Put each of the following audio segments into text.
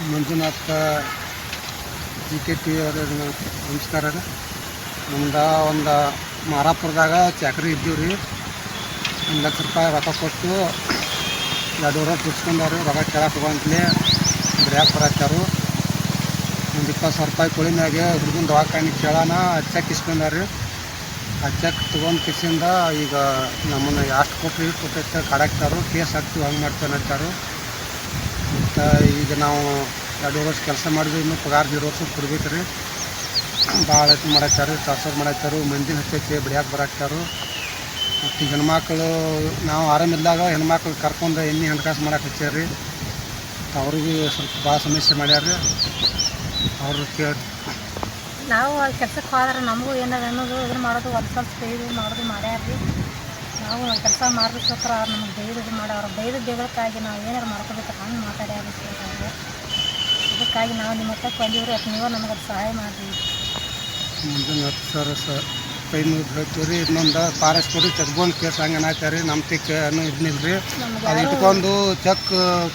Manjunath G K T ಅವ್ರ ನಮಸ್ಕಾರ ರೀ. ನಮ್ದು ಒಂದು ಮಾರಾಪುರದಾಗ ಚಾಕ್ರಿ ಇದ್ದೀವಿ ರೀ. ಒಂದು ಲಕ್ಷ ರೂಪಾಯಿ ರೊಕ್ಕ ಕೊಟ್ಟು ಎರಡು ವರ್ಷ ಬಿಡ್ಸ್ಕೊಂಡವ್ರಿ ರೊಕ್ಕ ಕೇಳಕ್ಕೆ ಹೋಗಂತಲೇ ಬ್ರ್ಯಾಕ್ ಬರತ್ತಾರು ಒಂದು ಇಪ್ಪತ್ತು ಸಾವಿರ ರೂಪಾಯಿ ಕೊಳಿ ಮ್ಯಾಗೆ ಹುಡುಗನ ದವಾಖಾನೆ ಕೇಳೋಣ ಚೆಕ್ ಇಸ್ಕೊಂಡಾರಿ ಆ ಚೆಕ್ ತೊಗೊಂಡು ಕಿಸಿಂದ ಈಗ ನಮ್ಮನ್ನು ಎಷ್ಟು ಇಷ್ಟು ಕೊಟ್ಟೈತೆ, ಕಡಾಕ್ತಾರು, ಕೇಸ್ ಹಾಕ್ತೀವಿ, ಹಂಗೆ ಮಾಡ್ತೇನೆ ಅಂತಾರು. ಮತ್ತು ಈಗ ನಾವು ಎರಡು ವರ್ಷ ಕೆಲಸ ಮಾಡಿದ್ವಿ, ಇನ್ನೂ ಪಗಾರ ಜೀರೋ ವರ್ಷ ಕೊಡ್ಬೇಕು ರೀ ಭಾಳ ಇದು ಮಾಡತ್ತಾರು ಟಾರ್ಚರ್ ಮಾಡಾಕ್ತಾರೆ ಮಂದಿ ಹಚ್ಚೈತಿ ಬಿಡಿಯಾಕೆ ಬರಾಕ್ತಾರೆ. ಮತ್ತು ಹೆಣ್ಮಕ್ಳು, ನಾವು ಆರಾಮಿದ್ದಾಗ ಹೆಣ್ಮಕ್ಳು ಕರ್ಕೊಂಡು ಎಣ್ಣೆ ಹಣಕಾಸು ಮಾಡಕ್ಕೆ ಹಚ್ಚಾರ ರೀ ಅವ್ರಿಗೆ ಸ್ವಲ್ಪ ಭಾಳ ಸಮಸ್ಯೆ ಮಾಡ್ಯಾರ ರೀ ಅವ್ರು ಕೇಳಿ ನಾವು ಅಲ್ಲಿ ಕೆಲ್ಸಕ್ಕೆ ಹೋದ್ರೆ ನಮಗೂ ಏನದ ಅನ್ನೋದು ಇದನ್ನು ಮಾಡೋದು ಒಂದು ಸ್ವಲ್ಪ ಸೇವೆ ಮಾಡೋದು ಮಾಡ್ಯಾರ್ರಿ. ನಾವು ಕೆಲಸ ಮಾಡ್ಬೇಕತ್ರ ಅವ್ರು ನಮಗೆ ಬೈದು ಇದು ಮಾಡೋರು ಬೈದು ಬೇಗಕ್ಕಾಗಿ ನಾವು ಏನಾರು ಮಾಡ್ಕೋಬೇಕು ಹಂಗೆ ಮಾತಾಡ್ಯಾರ ಸರ್ ಅವ್ರು ಇದಕ್ಕಾಗಿ ನಾವು ನಿಮ್ಮ ಹತ್ರ ಬಂದಿವ್ರಿ ಅದು ನೀವು ನಮಗೆ ಅದು ಸಹಾಯ ಮಾಡಿರಿ. ಮುಂದಿನ ಹತ್ತು ಸಾವಿರ ಸರ್ ಐನೂರು ಹೇಳ್ತೀವಿ ರೀ ಇನ್ನೊಂದು ಫಾರೆಸ್ಟ್ ಕೊಡಿ ತೆಗ್ಕೊಂಡು ಕೇಸ್ ಹಂಗೆ ಏನಾಯ್ತು ರೀ ನಮ್ಮ ತಿಕ್ಕ ಏನು ಇದನ್ನಿಲ್ಲ ರೀ ಅದು ಇಟ್ಕೊಂಡು ಚೆಕ್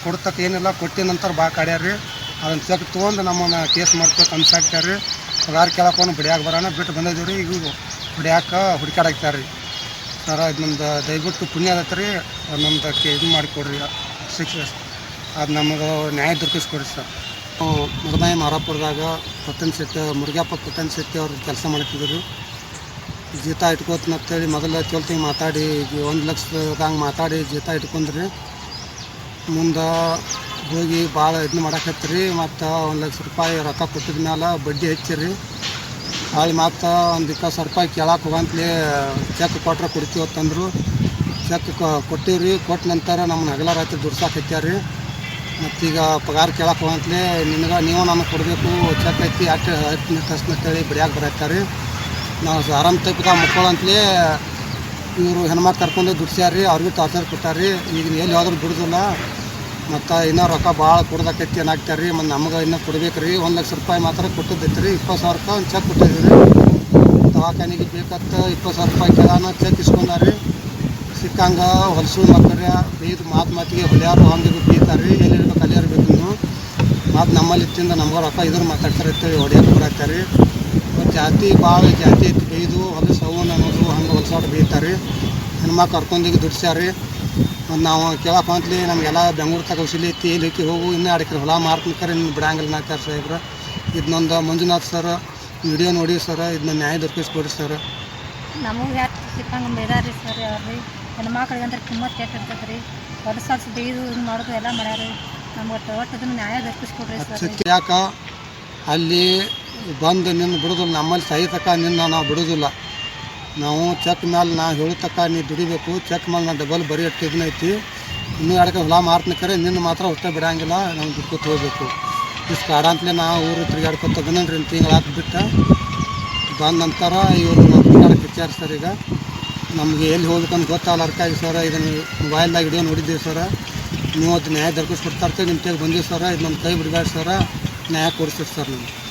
ಕೊಡ್ತಕ್ಕ ಏನಿಲ್ಲ ಕೊಟ್ಟಿನ ನಂತರ ಬಾ ಕಾಡ್ಯಾರ ರೀ ಅದನ್ನ ಚೆಕ್ ತೊಗೊಂಡು ನಮ್ಮನ್ನು ಕೇಸ್ ಮಾಡ್ಕೊತ ಅನ್ಸಾಕ್ತಾರೆ ರೀ ಪಗಾರ ಕೇಳಕ್ಕೊಂಡು ಬಿಡಿಯಾಗ ಬರೋಣ. ಬಿಟ್ಟು ಬಂದಿದ್ದೀವಿ ರೀ ಈಗ ಬಿಡಿಯಾಕ ಹುಡುಕಾಡಾಕ್ತಾರೆ ರೀ ಸರ ನಮ್ದು ದಯವಿಟ್ಟು ಪುಣ್ಯ ಆಗತ್ತೆ ರೀ ನಮ್ದು ಕೆ ಇದು ಮಾಡಿಕೊಡ್ರಿ, ಶಿಕ್ಷೆ. ಅದು ನಮಗೆ ನ್ಯಾಯ ದೊರಕಿಸ್ಕೊಡ್ರಿ ಸರ್. ಮುಗದಾಯಿ ಮಾರಾಪುರದಾಗ ಪತ್ತನ್ ಶೆಟ್ಟಿ ಮುರುಗಪ್ಪ ಪತ್ತನ್ ಶೆಟ್ಟಿ ಅವ್ರು ಕೆಲಸ ಮಾಡ್ತಿದ್ರು. ಜೀತ ಇಟ್ಕೋತೀನಿ ಅಂತೇಳಿ ಮೊದಲ ಚೊಲ್ತಿ ಮಾತಾಡಿ ಒಂದು ಲಕ್ಷದಂಗೆ ಮಾತಾಡಿ ಜೀತ ಇಟ್ಕೊಂಡ್ರಿ. ಮುಂದೆ ಹೋಗಿ ಭಾಳ ಇದನ್ನ ಮಾಡಕತ್ರಿ, ಮತ್ತು ಒಂದು ಲಕ್ಷ ರೂಪಾಯಿ ರೊಕ್ಕ ಕೊಟ್ಟಿದ ಮೇಲೆ ಬಡ್ಡಿ ಹೆಚ್ಚಿರಿ. ಹೊಳ್ಳಿ ಮತ್ತು ಒಂದು ಇಪ್ಪತ್ತು ಸಾವಿರ ರೂಪಾಯಿ ಕೇಳಕ್ಕೆ ಹೋಗಂತಲೇ ಚೆಕ್ ಕೊಟ್ರೆ ಕೊಡ್ತೀವಿ ಅಂತಂದ್ರು. ಚೆಕ್ ಕೊಟ್ಟಿವ್ರಿ. ಕೊಟ್ಟ ನಂತರ ನಮ್ಮನ್ನ ಹಗಲ ರಾತ್ರಿ ದುಡ್ಸಾಕತ್ಯಾರ ಮತ್ತೀಗ ಪಗಾರ ಕೇಳಕ್ಕೆ ಹೋಗಂತಲೇ ನಿಮಗೆ ನೀವು ನಮಗೆ ಕೊಡಬೇಕು. ಚೆಕ್ ಐತಿ. ಅಷ್ಟು ಹತ್ತು ಕಷ್ಟ ಅಂತೇಳಿ ಬಿಡ್ಯಾಕೆ ಬರತ್ತಾರೆ ನಾವು ಆರಾಮ್ ತಪ್ಪಿಗೆ ಮಕ್ಕಳಂತಲೇ ಇವರು ಹೆಣ್ಮಕ್ಳು ಕರ್ಕೊಂಡು ದುಡ್ಸ್ಯಾರ ರೀ ಅವ್ರಿಗೂ ಟಾರ್ಚರ್ ಕೊಟ್ಟಾರ ಈಗ ಎಲ್ಲಿ ಹೋದ್ರೂ ಬಿಡುದಿಲ್ಲ ಮತ್ತು ಇನ್ನೂ ರೊಕ್ಕ ಭಾಳ ಕೊಡ್ದಾಕೈತಿ ಏನಾಗ್ತಾರೆ? ರೀ ಮತ್ತು ನಮ್ಗೆ ಇನ್ನೂ ಕೊಡ್ಬೇಕು ರೀ ಒಂದು ಲಕ್ಷ ರೂಪಾಯಿ ಮಾತ್ರ ಕೊಟ್ಟಿದ್ದೈತೆ ರೀ ಇಪ್ಪತ್ತು ಸಾವಿರ ರೂಪಾಯಿ ಒಂದು ಚೆಕ್ ಕೊಟ್ಟಿದ್ವಿ ರೀ ದವಾಖಾನಿಗೆ ಬೇಕತ್ತ ಇಪ್ಪತ್ತು ಸಾವಿರ ರೂಪಾಯಿ ಕೇಳಾನ ಚೆಕ್ ಇಸ್ಕೊಂಡಾರಿ. ಸಿಕ್ಕಂಗೆ ಹೊಲಸು ಮಕ್ಕಳ ಬೀದ್ ಮಾತು ಮಾತಿಗೆ ಹೊಲಿಯಾರು ಹಂಗೆ ಬೀತಾರೆ ರೀ ಎಲ್ಲಿ ಇರ್ಬೇಕು ಅಲ್ಲಿ ಇರ್ಬೇಕು ನೀವು ಮತ್ತು ನಮ್ಮಲ್ಲಿ ಇತ್ತಿಂದ ನಮ್ಗೆ ರೊಕ್ಕ ಇದ್ರ ಮಾತಾಡ್ತಾರೆ ಹೊಡೆಯಕ್ಕೆ ರೀ ಮತ್ತು ಜಾತಿ ಭಾಳ ಜಾತಿ ಐತಿ. ಬೀದು, ಹೊಲಸು ಅನ್ನೋದು ಹಂಗೆ ಹೊಲ್ಸೋಡು ಬೀತಾರೆ ರೀ ಹೆಣ್ಮಕ್ಳು ಕರ್ಕೊಂಡೀಗ ದುಡ್ಸ್ಯಾರಿ ಮತ್ತು ನಾವು ಕೇಳಕ್ಕೆ ಹೊಂತ್ಲಿ ನಮಗೆಲ್ಲ ಬೆಂಗ್ಳೂರು ತಗೋ ಉಸಿಲಿ ಐತಿ ಇಲ್ಲಿ ಹೋಗು ಇನ್ನೂ ಅಡಕ್ರೆ ಹೊಲ ಮಾರ್ತಾರೆ ಇನ್ನು ಬಿಡಂಗಿಲ್ಲ ನಾಕಾರ ಸಾಹೇಬ್ರ. ಇದನ್ನೊಂದು ಮಂಜುನಾಥ್ ಸರ್ ವಿಡಿಯೋ ನೋಡಿ ಸರ್ ಇದನ್ನ ನ್ಯಾಯ ದೊರಕಿಸ್ಕೊಡಿ ಸರ್. ನಮಗೆ ಯಾಕೆ ಸಿಕ್ಕಂಗೆ ಬೇದಾರಿ ಸರ್ ಅವ್ರಿ? ಹೆಣ್ಮಕ್ಳಿಗೆ ಅಂದ್ರೆ ತುಂಬ ಕೆಟ್ಟ ಇರ್ತೈತೆ ರೀ ಹೊಲಸಾಕ್ಸಿ ಬೈದು ಇದು ಮಾಡೋದು ಎಲ್ಲ ಮಾಡ್ಯಾರ. ನಮ್ಗೆ ಒಟ್ಟು ಒಟ್ಟು ಅದನ್ನು ನ್ಯಾಯ ದೊರಕಿಸ್ಕೊಡ್ರಿ ಸರ್ ಯಾಕ ಅಲ್ಲಿ ಬಂದು ನಿನ್ನ ಬಿಡೋದಿಲ್ಲ ನಮ್ಮಲ್ಲಿ ಸಹಿತಕ ನಿನ್ನ ನಾವು ಬಿಡೋದಿಲ್ಲ. ನಾವು ಚೆಕ್ ಮೇಲೆ ನಾ ಹೇಳ್ತಕ್ಕ ತಕ ನೀ ದುಡಿಬೇಕು ಚೆಕ್ ಮೇಲೆ ನಾ ಡಬಲ್ ಬರೀ ಇದನ್ನ ಐತಿ. ಇನ್ನೂ ಹೊಲ ಮಾರ್ತಿನಕರೆ ನಿನ್ನ ಮಾತ್ರ ಹೊಟ್ಟೆ ಬಿಡಂಗಿಲ್ಲ ನಾವು ದುಡ್ಕೊತ ಹೋಗ್ಬೇಕು. ಇಷ್ಟು ಕಾಡ ನಾ ನಾವು ಊರು ತಿರುಗಾಡ್ಕೊತ ತಿಂಗಳು ಬಿಟ್ಟ ಬಂದ ನಂತರ ಇವರು ನಾವು ತಿರುಗಾಡಕ್ಕೆ ವಿಚಾರಿಸ್ತಾರೆ ಈಗ. ನಮಗೆ ಎಲ್ಲಿ ಹೋಗ್ಬೇಕಂತ ಗೊತ್ತಾಗಲ್ಲ ಅದಕ್ಕಾಗಿ ಸರ್ ಇದನ್ನು ಮೊಬೈಲ್ದಾಗ ವಿಡಿಯೋ ನೋಡಿದ್ದೀವಿ ಸರ. ನೀವು ಅದು ನ್ಯಾಯ ದೊರಕಿಸ್ಕೊಡ್ತಾ ಇರ್ತೀವಿ ನಿಮ್ಮ ಕೈಗೆ ಬಂದೀವಿ ಸರ್, ಇದು ನಮ್ಮ ಕೈ ಬಿಡಬೇಡಿ ಸರ. ನ್ಯಾಯ ಕೊಡಿಸ್ತೀವಿ ಸರ್ ನಮ್ಗೆ.